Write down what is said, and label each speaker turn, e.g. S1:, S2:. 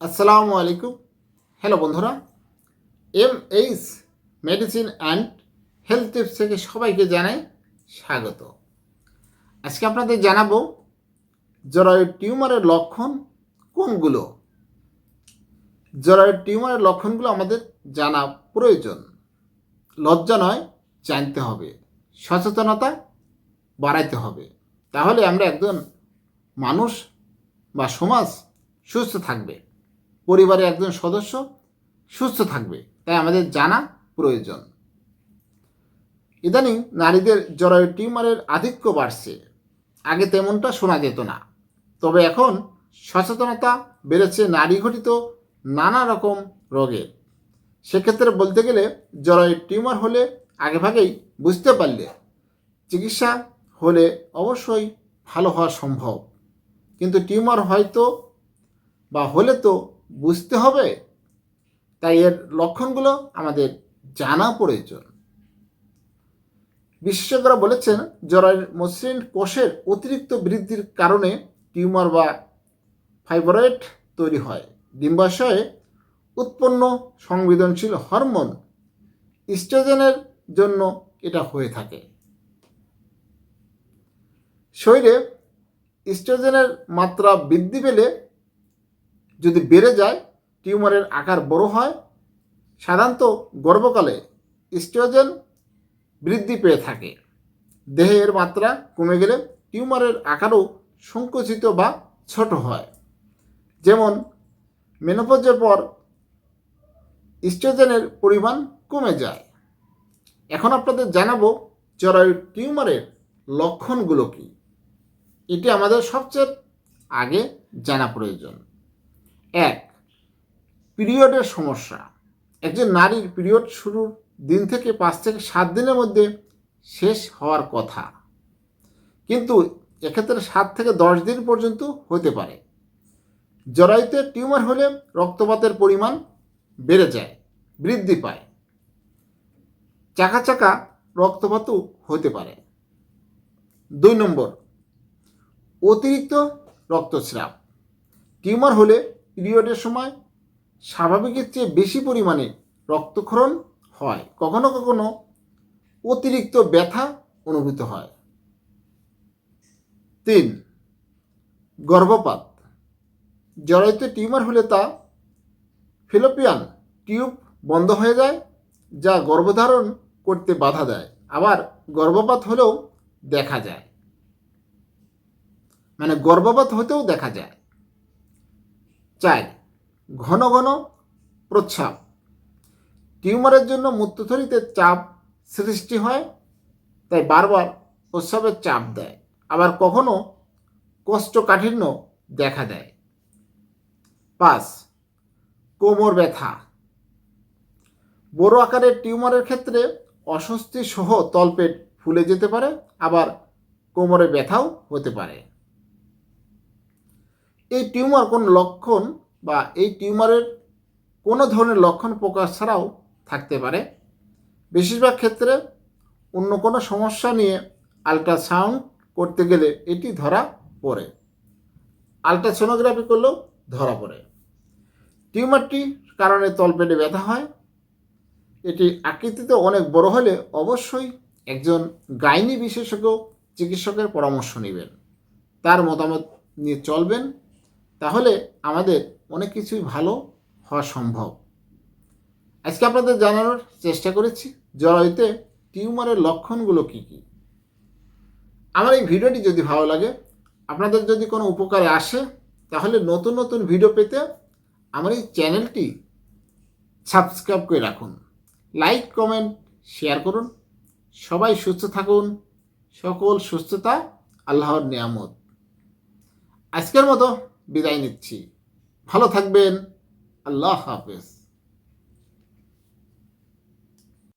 S1: আসসালামু আলাইকুম। হ্যালো বন্ধুরা। M H medicine and health tips থেকে সবাইকে জানাই স্বাগত। আজকে আপনাদের জানাব জরায়ুর টিউমারের লক্ষণ কোনগুলো? জরায়ুর টিউমারের লক্ষণগুলো আমাদের জানা প্রয়োজন। লজ্জা নয়, জানতে হবে। সচেতনতা বাড়াইতে হবে। তাহলে আমরা একজন মানুষ বা সমাজ সুস্থ থাকবে। পরিবারের একজন সদস্য সুস্থ থাকবে, তাই আমাদের জানা প্রয়োজন। ইদানিং নারীদের জরায়ু টিউমারের আধিক্য বাড়ছে। আগে তেমনটা শোনা যেত না। তবে এখন সচেতনতা বেড়েছে নারী ঘটিত নানা রকম রোগের সেক্ষেত্রে বলতে গেলে জরায়ু টিউমার হলে আগেভাগেই বুঝতে পারলে চিকিৎসা হলে অবশ্যই ভালো হওয়া সম্ভব। কিন্তু টিউমার হয়তো বা হলে তো বুঝতে হবে। তাই এর লক্ষণগুলো আমাদের জানা প্রয়োজন। বিশেষজ্ঞরা বলেছেন, জরায়ুর মসৃণ কোষের অতিরিক্ত বৃদ্ধির কারণে টিউমার বা ফাইব্রয়েড তৈরি হয়। ডিম্বাশয়ে উৎপন্ন সংবেদনশীল হরমোন ইস্ট্রোজেনের জন্য এটা হয়ে থাকে। শরীরে ইস্ট্রোজেনের মাত্রা বৃদ্ধি পেলে যদি বেড়ে যায়, টিউমারের আকার বড় হয়, সাধারণত গর্ভকালে ইস্ট্রোজেন বৃদ্ধি পেয়ে থাকে। দেহের মাত্রা কমে গেলে টিউমারের আকারও সংকুচিত বা ছোট হয়। যেমন মেনোপজের পর ইস্ট্রোজেনের পরিমাণ কমে যায়। এখন আপনাদের জানাব জরায়ু টিউমারের লক্ষণগুলো কী? এটি আমাদের সবচেয়ে আগে জানা প্রয়োজন। এক, পিরিয়ডের সমস্যা। একজন নারীর পিরিয়ড শুরুর দিন থেকে পাঁচ থেকে সাত দিনের মধ্যে শেষ হওয়ার কথা। কিন্তু এক্ষেত্রে সাত থেকে দশ দিন পর্যন্ত হতে পারে। জরায়ুতে টিউমার হলে রক্তপাতের পরিমাণ বেড়ে যায়, বৃদ্ধি পায়। চাকা চাকা রক্তপাতও হতে পারে। দুই নম্বর, অতিরিক্ত রক্তস্রাব। টিউমার হলে পিরিয়ডের সময় স্বাভাবিকের চেয়ে বেশি পরিমাণে রক্তক্ষরণ হয়। কখনো কখনো অতিরিক্ত ব্যথা অনুভূত হয়। তিন, গর্ভপাত। জরায়ুতে টিউমার হলে তা ফিলোপিয়ান টিউব বন্ধ হয়ে যায়, যা গর্ভধারণ করতে বাধা দেয়। আবার গর্ভপাত হলেও দেখা যায়। মানে গর্ভপাত হতেও দেখা যায়। চার ঘন ঘন প্রস্রাব। টিউমারের জন্য মূত্রথলিতে চাপ সৃষ্টি হয়, তাই বারবার প্রস্রাবের চাপ দেয়। আবার কখনো কোষ্ঠকাঠিন্য দেখা দেয়। পাঁচ, কোমর ব্যথা। বড় আকারের টিউমারের ক্ষেত্রে অস্বস্তি সহ তলপেট ফুলে যেতে পারে, আবার কোমরে ব্যথাও হতে পারে। এই টিউমার কোন লক্ষণ বা এই টিউমারের কোনো ধরনের লক্ষণ প্রকাশ ছাড়াও থাকতে পারে। বেশিরভাগ ক্ষেত্রে অন্য কোনো সমস্যা নিয়ে আলট্রাসাউন্ড করতে গেলে এটি ধরা পড়ে। আলট্রাসোনোগ্রাফি করলেও ধরা পড়ে। টিউমারটি কারণে তলপেটে ব্যথা হয়। এটি আকৃতিতে অনেক বড় হলে অবশ্যই একজন গাইনি বিশেষজ্ঞ চিকিৎসকের পরামর্শ নেবেন। তার মতামত নিয়ে চলবেন। তাহলে আমাদের অনেক কিছুই ভালো হওয়া সম্ভব। আজকে আপনাদের জানানোর চেষ্টা করেছি জরায়ুতে টিউমারের লক্ষণগুলো কী কী। আমার এই ভিডিওটি যদি ভালো লাগে, আপনাদের যদি কোনো উপকারে আসে, তাহলে নতুন নতুন ভিডিও পেতে আমার এই চ্যানেলটি সাবস্ক্রাইব করে রাখুন। লাইক, কমেন্ট, শেয়ার করুন। সবাই সুস্থ থাকুন। সকল সুস্থতা আল্লাহর নিয়ামত। আজকের মতো বিদায় নিচ্ছি। ভালো থাকবেন। আল্লাহ হাফেজ।